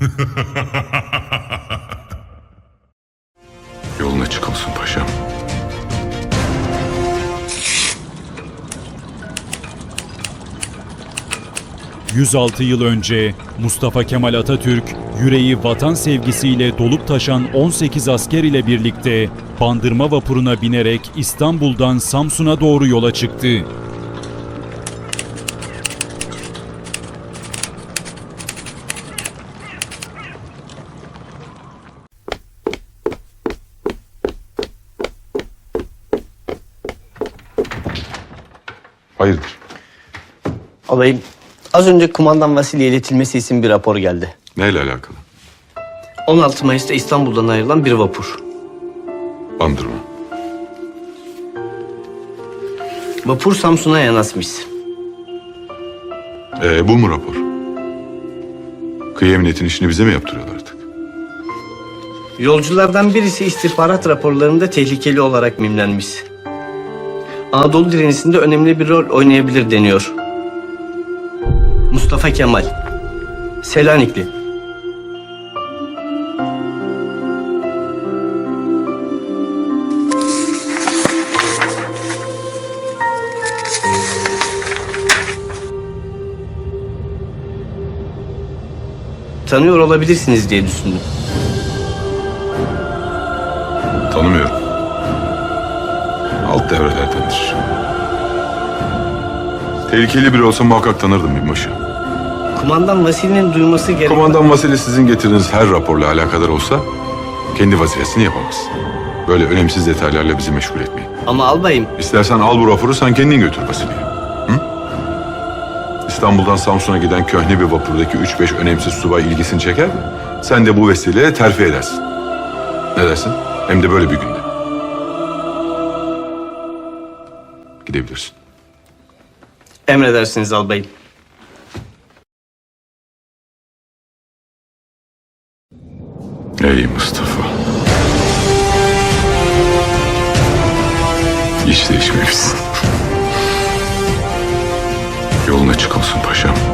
Yolun açık olsun paşam. ...106 yıl önce Mustafa Kemal Atatürk... ...yüreği vatan sevgisiyle dolup taşan 18 asker ile birlikte... ...bandırma vapuruna binerek İstanbul'dan Samsun'a doğru yola çıktı. Hayırdır? Alayım. Az önce kumandan Vasili'ye iletilmesi için bir rapor geldi. Neyle alakalı? 16 Mayıs'ta İstanbul'dan ayrılan bir vapur. Bandırma. Vapur Samsun'a yanaşmış. Ee, bu mu rapor? Kıyı emniyetin işini bize mi yaptırıyorlar artık? Yolculardan birisi istihbarat raporlarında tehlikeli olarak mimlenmiş. Anadolu direnişinde önemli bir rol oynayabilir deniyor. Mustafa Kemal. Selanikli. Tanıyor olabilirsiniz diye düşündüm. Tanımıyorum. Devrelerdendir. Tehlikeli biri olsa muhakkak tanırdım binbaşı. Kumandan Vasili'nin duyması gerek. Komandan Vasili sizin getirdiğiniz her raporla alakadar olsa kendi vazifesini yapamaz. Böyle önemsiz detaylarla bizi meşgul etmeyin. Ama albayım İstersen al bu raporu sen kendin götür Vasili'ye. İstanbul'dan Samsun'a giden köhne bir vapurdaki 3-5 önemsiz subay ilgisini çeker? Sen de bu vesileyle terfi edersin. Ne dersin? Hem de böyle bir günde. Gidebilirsin. emredersiniz albayım. Ey Mustafa. Hiç değişmemişsin. Yolun açık olsun paşam.